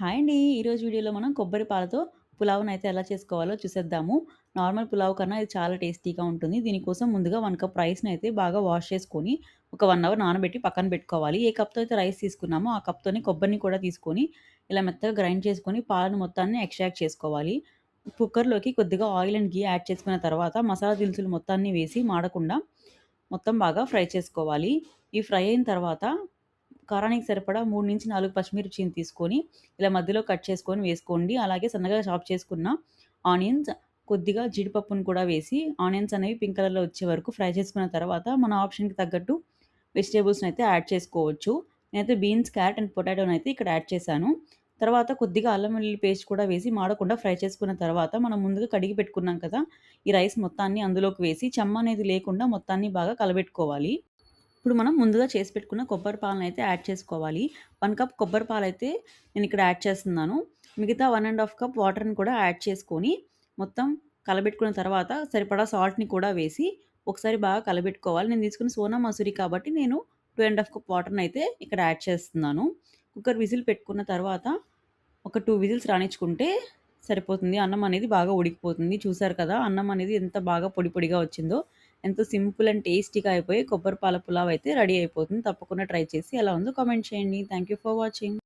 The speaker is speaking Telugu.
హాయ్ అండి. ఈరోజు వీడియోలో మనం కొబ్బరి పాలతో పులావ్‌నైతే ఎలా చేసుకోవాలో చూసేద్దాము. నార్మల్ పులావ్ కన్నా ఇది చాలా టేస్టీగా ఉంటుంది. దీనికోసం ముందుగా వన్ కప్ రైస్ని అయితే బాగా వాష్ చేసుకొని, ఒక వన్ అవర్ నానబెట్టి పక్కన పెట్టుకోవాలి. ఏ కప్‌తో అయితే రైస్ తీసుకున్నామో, ఆ కప్‌తోనే కొబ్బరిని కూడా తీసుకొని, ఇలా మెత్తగా గ్రైండ్ చేసుకొని, పాలను మొత్తాన్ని ఎక్స్ట్రాక్ట్ చేసుకోవాలి. కుక్కర్‌లోకి కొద్దిగా ఆయిల్ అండ్ ఘీ యాడ్ చేసుకున్న తర్వాత, మసాలా దినుసులు మొత్తాన్ని వేసి మాడకుండా మొత్తం బాగా ఫ్రై చేసుకోవాలి. ఈ ఫ్రై అయిన తర్వాత కారానికి సరిపడా 3-4 పచ్చిమిర్చిని తీసుకొని, ఇలా మధ్యలో కట్ చేసుకొని వేసుకోండి. అలాగే సన్నగా చాప్ చేసుకున్న ఆనియన్స్, కొద్దిగా జీడిపప్పును కూడా వేసి, ఆనియన్స్ అనేవి పింక్ కలర్‌లో వచ్చే వరకు ఫ్రై చేసుకున్న తర్వాత, మన ఆప్షన్‌కి తగ్గట్టు వెజిటేబుల్స్ని అయితే యాడ్ చేసుకోవచ్చు. నేనైతే బీన్స్, క్యారట్ అండ్ పొటాటోనైతే ఇక్కడ యాడ్ చేశాను. తర్వాత కొద్దిగా అల్లం వెల్లుల్లి పేస్ట్ కూడా వేసి మాడకుండా ఫ్రై చేసుకున్న తర్వాత, మనం ముందుగా కడిగి పెట్టుకున్నాం కదా! ఈ రైస్ మొత్తాన్ని అందులోకి వేసి, చెమ్మ అనేది లేకుండా మొత్తాన్ని బాగా కలబెట్టుకోవాలి. ఇప్పుడు మనం ముందుగా చేసి పెట్టుకున్న కొబ్బరి పాలనైతే యాడ్ చేసుకోవాలి. వన్ కప్ కొబ్బరి నేను ఇక్కడ యాడ్ చేస్తున్నాను. మిగతా వన్ అండ్ హాఫ్ కప్ వాటర్‌ని కూడా యాడ్ చేసుకొని, మొత్తం కలబెట్టుకున్న తర్వాత సరిపడా సాల్ట్‌ని కూడా వేసి, ఒకసారి బాగా కలబెట్టుకోవాలి. నేను తీసుకున్న సోనా మసూరి కాబట్టి నేను టూ అండ్ హాఫ్ కప్ వాటర్ని అయితే ఇక్కడ యాడ్ చేస్తున్నాను. కుక్కర్ విజిల్ పెట్టుకున్న తర్వాత, ఒక టూ విజిల్స్ రానిచ్చుకుంటే సరిపోతుంది. అన్నం అనేది బాగా ఉడికిపోతుంది. చూసారు కదా! అన్నం అనేది ఎంత బాగా పొడి పొడిగా వచ్చిందో. ఎంతో సింపుల్ అండ్ టేస్టీగా అయిపోయి కొబ్బరి పాల పులావ్ అయితే రెడీ అయిపోతుంది. తప్పకుండా ట్రై చేసి ఎలా ఉందో కామెంట్ చేయండి. Thank you for watching.